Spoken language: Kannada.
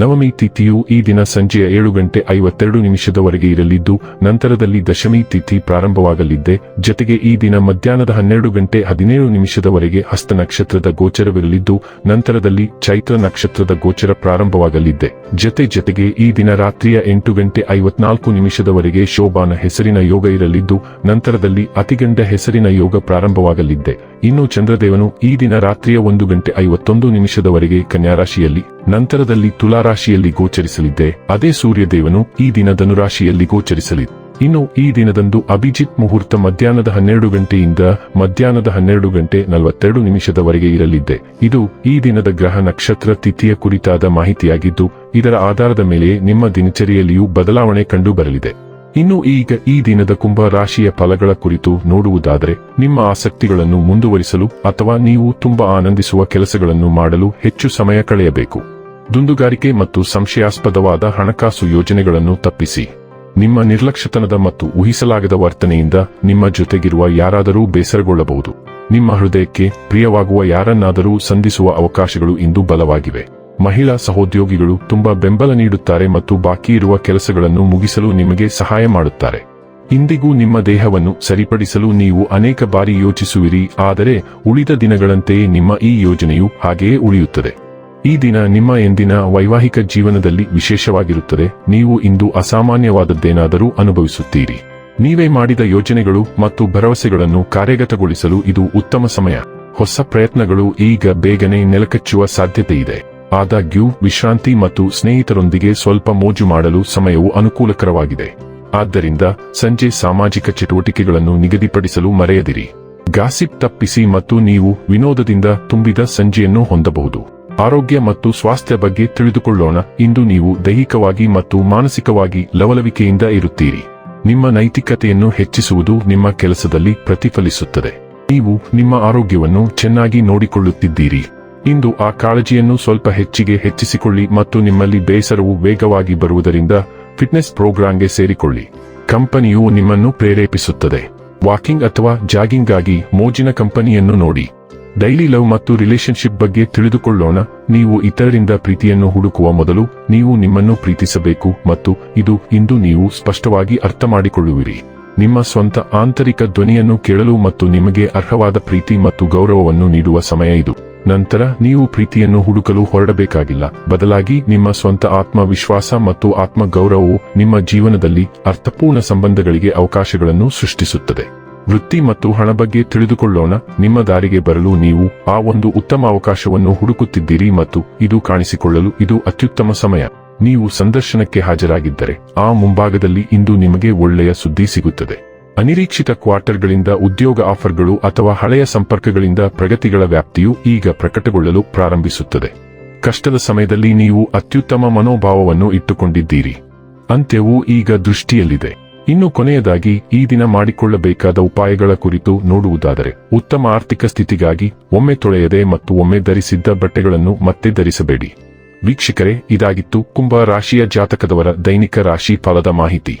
ನವಮಿ ತಿಥಿಯು ಈ ದಿನ ಸಂಜೆಯ ಏಳು ಗಂಟೆ ಐವತ್ತೆರಡು ನಿಮಿಷದವರೆಗೆ ಇರಲಿದ್ದು, ನಂತರದಲ್ಲಿ ದಶಮಿ ತಿಥಿ ಪ್ರಾರಂಭವಾಗಲಿದ್ದೆ. ಜತೆಗೆ ಈ ದಿನ ಮಧ್ಯಾಹ್ನದ ಹನ್ನೆರಡು ಗಂಟೆ ಹದಿನೇಳು ನಿಮಿಷದವರೆಗೆ ಹಸ್ತ ನಕ್ಷತ್ರದ ಗೋಚರವಿರಲಿದ್ದು, ನಂತರದಲ್ಲಿ ಚೈತ್ರ ನಕ್ಷತ್ರದ ಗೋಚರ ಪ್ರಾರಂಭವಾಗಲಿದ್ದೆ. ಜತೆ ಜತೆಗೆ ಈ ದಿನ ರಾತ್ರಿಯ ಎಂಟು ಗಂಟೆ ಐವತ್ನಾಲ್ಕು ನಿಮಿಷದವರೆಗೆ ಶೋಭಾನ ಹೆಸರಿನ ಯೋಗ ಇರಲಿದ್ದು, ನಂತರದಲ್ಲಿ ಅತಿಗಂಡ ಹೆಸರಿನ ಯೋಗ ಪ್ರಾರಂಭವಾಗಲಿದ್ದೆ. ಇನ್ನು ಚಂದ್ರದೇವನು ಈ ದಿನ ರಾತ್ರಿಯ ಒಂದು ಗಂಟೆ ಐವತ್ತೊಂದು ನಿಮಿಷದವರೆಗೆ ಕನ್ಯಾ ರಾಶಿಯಲ್ಲಿ ನಂತರದಲ್ಲಿ ತುಲಾರಾಶಿಯಲ್ಲಿ ಗೋಚರಿಸಲಿದ್ದೆ. ಅದೇ ಸೂರ್ಯದೇವನು ಈ ದಿನ ಧನುರಾಶಿಯಲ್ಲಿ ಗೋಚರಿಸಲಿದೆ ಇನ್ನು ಈ ದಿನದಂದು ಅಭಿಜಿತ್ ಮುಹೂರ್ತ ಮಧ್ಯಾಹ್ನದ ಹನ್ನೆರಡು ಗಂಟೆಯಿಂದ ಮಧ್ಯಾಹ್ನದ ಹನ್ನೆರಡು ಗಂಟೆ ನಲವತ್ತೆರಡು ನಿಮಿಷದವರೆಗೆ ಇರಲಿದ್ದೆ. ಇದು ಈ ದಿನದ ಗ್ರಹ ನಕ್ಷತ್ರ ತಿಥಿಯ ಕುರಿತಾದ ಮಾಹಿತಿಯಾಗಿದ್ದು, ಇದರ ಆಧಾರದ ಮೇಲೆ ನಿಮ್ಮ ದಿನಚರಿಯಲ್ಲಿಯೂ ಬದಲಾವಣೆ ಕಂಡು ಬರಲಿದೆ ಇನ್ನು ಈಗ ಈ ದಿನದ ಕುಂಭ ರಾಶಿಯ ಫಲಗಳ ಕುರಿತು ನೋಡುವುದಾದರೆ, ನಿಮ್ಮ ಆಸಕ್ತಿಗಳನ್ನು ಮುಂದುವರಿಸಲು ಅಥವಾ ನೀವು ತುಂಬಾ ಆನಂದಿಸುವ ಕೆಲಸಗಳನ್ನು ಮಾಡಲು ಹೆಚ್ಚು ಸಮಯ ಕಳೆಯಬೇಕು. ದುಂದುಗಾರಿಕೆ ಮತ್ತು ಸಂಶಯಾಸ್ಪದವಾದ ಹಣಕಾಸು ಯೋಜನೆಗಳನ್ನು ತಪ್ಪಿಸಿ. ನಿಮ್ಮ ನಿರ್ಲಕ್ಷ್ಯತನದ ಮತ್ತು ಊಹಿಸಲಾಗದ ವರ್ತನೆಯಿಂದ ನಿಮ್ಮ ಜೊತೆಗಿರುವ ಯಾರಾದರೂ ಬೇಸರಗೊಳ್ಳಬಹುದು. ನಿಮ್ಮ ಹೃದಯಕ್ಕೆ ಪ್ರಿಯವಾಗುವ ಯಾರನ್ನಾದರೂ ಸಂಧಿಸುವ ಅವಕಾಶಗಳು ಇಂದು ಬಲವಾಗಿವೆ. ಮಹಿಳಾ ಸಹೋದ್ಯೋಗಿಗಳು ತುಂಬಾ ಬೆಂಬಲ ನೀಡುತ್ತಾರೆ ಮತ್ತು ಬಾಕಿ ಇರುವ ಕೆಲಸಗಳನ್ನು ಮುಗಿಸಲು ನಿಮಗೆ ಸಹಾಯ ಮಾಡುತ್ತಾರೆ. ಇಂದಿಗೂ ನಿಮ್ಮ ದೇಹವನ್ನು ಸರಿಪಡಿಸಲು ನೀವು ಅನೇಕ ಬಾರಿ ಯೋಚಿಸುವಿರಿ, ಆದರೆ ಉಳಿದ ದಿನಗಳಂತೆಯೇ ನಿಮ್ಮ ಈ ಯೋಜನೆಯು ಹಾಗೆಯೇ ಉಳಿಯುತ್ತದೆ. ಈ ದಿನ ನಿಮ್ಮ ಎಂದಿನ ವೈವಾಹಿಕ ಜೀವನದಲ್ಲಿ ವಿಶೇಷವಾಗಿರುತ್ತದೆ, ನೀವು ಇಂದು ಅಸಾಮಾನ್ಯವಾದದ್ದೇನಾದರೂ ಅನುಭವಿಸುತ್ತೀರಿ. ನೀವೇ ಮಾಡಿದ ಯೋಜನೆಗಳು ಮತ್ತು ಭರವಸೆಗಳನ್ನು ಕಾರ್ಯಗತಗೊಳಿಸಲು ಇದು ಉತ್ತಮ ಸಮಯ. ಹೊಸ ಪ್ರಯತ್ನಗಳು ಈಗ ಬೇಗನೆ ನೆಲಕಚ್ಚುವ ಸಾಧ್ಯತೆ ಇದೆ ಆದಾಗ್ಯೂ, ವಿಶ್ರಾಂತಿ ಮತ್ತು ಸ್ನೇಹಿತರೊಂದಿಗೆ ಸ್ವಲ್ಪ ಮೋಜು ಮಾಡಲು ಸಮಯವು ಅನುಕೂಲಕರವಾಗಿದೆ. ಆದ್ದರಿಂದ, ಸಂಜೆ ಸಾಮಾಜಿಕ ಚಟುವಟಿಕೆಗಳನ್ನು ನಿಗದಿಪಡಿಸಲು ಮರೆಯದಿರಿ. ಗಾಸಿಪ್ ತಪ್ಪಿಸಿ ಮತ್ತು ನೀವು ವಿನೋದದಿಂದ ತುಂಬಿದ ಸಂಜೆಯನ್ನು ಹೊಂದಬಹುದು. ಆರೋಗ್ಯ ಮತ್ತು ಸ್ವಾಸ್ಥ್ಯ ಬಗ್ಗೆ ತಿಳಿದುಕೊಳ್ಳೋಣ. ಇಂದು ನೀವು ದೈಹಿಕವಾಗಿ ಮತ್ತು ಮಾನಸಿಕವಾಗಿ ಲವಲವಿಕೆಯಿಂದ ಇರುತ್ತೀರಿ. ನಿಮ್ಮ ನೈತಿಕತೆಯನ್ನು ಹೆಚ್ಚಿಸುವುದು ನಿಮ್ಮ ಕೆಲಸದಲ್ಲಿ ಪ್ರತಿಫಲಿಸುತ್ತದೆ. ನೀವು ನಿಮ್ಮ ಆರೋಗ್ಯವನ್ನು ಚೆನ್ನಾಗಿ ನೋಡಿಕೊಳ್ಳುತ್ತಿದ್ದೀರಿ. ಇಂದು ಆ ಕಾಳಜಿಯನ್ನು ಸ್ವಲ್ಪ ಹೆಚ್ಚಿಗೆ ಹೆಚ್ಚಿಸಿಕೊಳ್ಳಿ ಮತ್ತು ನಿಮ್ಮಲ್ಲಿ ಬೇಸರವು ವೇಗವಾಗಿ ಬರುವುದರಿಂದ ಫಿಟ್ನೆಸ್ ಪ್ರೋಗ್ರಾಂಗೆ ಸೇರಿಕೊಳ್ಳಿ. ಕಂಪನಿಯು ನಿಮ್ಮನ್ನು ಪ್ರೇರೇಪಿಸುತ್ತದೆ. ವಾಕಿಂಗ್ ಅಥವಾ ಜಾಗಿಂಗ್ಗಾಗಿ ಮೋಜಿನ ಕಂಪನಿಯನ್ನು ನೋಡಿ. ಡೈಲಿ ಲವ್ ಮತ್ತು ರಿಲೇಶನ್ಶಿಪ್ ಬಗ್ಗೆ ತಿಳಿದುಕೊಳ್ಳೋಣ. ನೀವು ಇತರರಿಂದ ಪ್ರೀತಿಯನ್ನು ಹುಡುಕುವ ಮೊದಲು ನೀವು ನಿಮ್ಮನ್ನು ಪ್ರೀತಿಸಬೇಕು ಮತ್ತು ಇದು ಇಂದು ನೀವು ಸ್ಪಷ್ಟವಾಗಿ ಅರ್ಥ ಮಾಡಿಕೊಳ್ಳುವಿರಿ ನಿಮ್ಮ ಸ್ವಂತ ಆಂತರಿಕ ಧ್ವನಿಯನ್ನು ಕೇಳಲು ಮತ್ತು ನಿಮಗೆ ಅರ್ಹವಾದ ಪ್ರೀತಿ ಮತ್ತು ಗೌರವವನ್ನು ನೀಡುವ ಸಮಯ ಇದು. ನಂತರ ನೀವು ಪ್ರೀತಿಯನ್ನು ಹುಡುಕಲು ಹೊರಡಬೇಕಾಗಿಲ್ಲ. ಬದಲಾಗಿ ನಿಮ್ಮ ಸ್ವಂತ ಆತ್ಮವಿಶ್ವಾಸ ಮತ್ತು ಆತ್ಮ ಗೌರವವು ನಿಮ್ಮ ಜೀವನದಲ್ಲಿ ಅರ್ಥಪೂರ್ಣ ಸಂಬಂಧಗಳಿಗೆ ಅವಕಾಶಗಳನ್ನು ಸೃಷ್ಟಿಸುತ್ತದೆ. ವೃತ್ತಿ ಮತ್ತು ಹಣ ಬಗ್ಗೆ ತಿಳಿದುಕೊಳ್ಳೋಣ. ನಿಮ್ಮ ದಾರಿಗೆ ಬರಲು ನೀವು ಆ ಒಂದು ಉತ್ತಮ ಅವಕಾಶವನ್ನು ಹುಡುಕುತ್ತಿದ್ದೀರಿ ಮತ್ತು ಇದು ಕಾಣಿಸಿಕೊಳ್ಳಲು ಇದು ಅತ್ಯುತ್ತಮ ಸಮಯ. ನೀವು ಸಂದರ್ಶನಕ್ಕೆ ಹಾಜರಾಗಿದ್ದರೆ ಆ ಮುಂಭಾಗದಲ್ಲಿ ಇಂದು ನಿಮಗೆ ಒಳ್ಳೆಯ ಸುದ್ದಿ ಸಿಗುತ್ತದೆ. ಅನಿರೀಕ್ಷಿತ ಕ್ವಾರ್ಟರ್ಗಳಿಂದ ಉದ್ಯೋಗ ಆಫರ್ಗಳು ಅಥವಾ ಹಳೆಯ ಸಂಪರ್ಕಗಳಿಂದ ಪ್ರಗತಿಗಳ ವ್ಯಾಪ್ತಿಯು ಈಗ ಪ್ರಕಟಗೊಳ್ಳಲು ಪ್ರಾರಂಭಿಸುತ್ತದೆ. ಕಷ್ಟದ ಸಮಯದಲ್ಲಿ ನೀವು ಅತ್ಯುತ್ತಮ ಮನೋಭಾವವನ್ನು ಇಟ್ಟುಕೊಂಡಿದ್ದೀರಿ. ಅಂತ್ಯವು ಈಗ ದೃಷ್ಟಿಯಲ್ಲಿದೆ. ಇನ್ನು ಕೊನೆಯದಾಗಿ, ಈ ದಿನ ಮಾಡಿಕೊಳ್ಳಬೇಕಾದ ಉಪಾಯಗಳ ಕುರಿತು ನೋಡುವುದಾದರೆ, ಉತ್ತಮ ಆರ್ಥಿಕ ಸ್ಥಿತಿಗಾಗಿ ಒಮ್ಮೆ ತೊಳೆಯದೆ ಮತ್ತು ಒಮ್ಮೆ ಧರಿಸಿದ್ದ ಬಟ್ಟೆಗಳನ್ನು ಮತ್ತೆ ಧರಿಸಬೇಡಿ. ವೀಕ್ಷಕರೇ, ಇದಾಗಿತ್ತು ಕುಂಭ ರಾಶಿಯ ಜಾತಕದವರ ದೈನಿಕ ರಾಶಿ ಫಲದ ಮಾಹಿತಿ.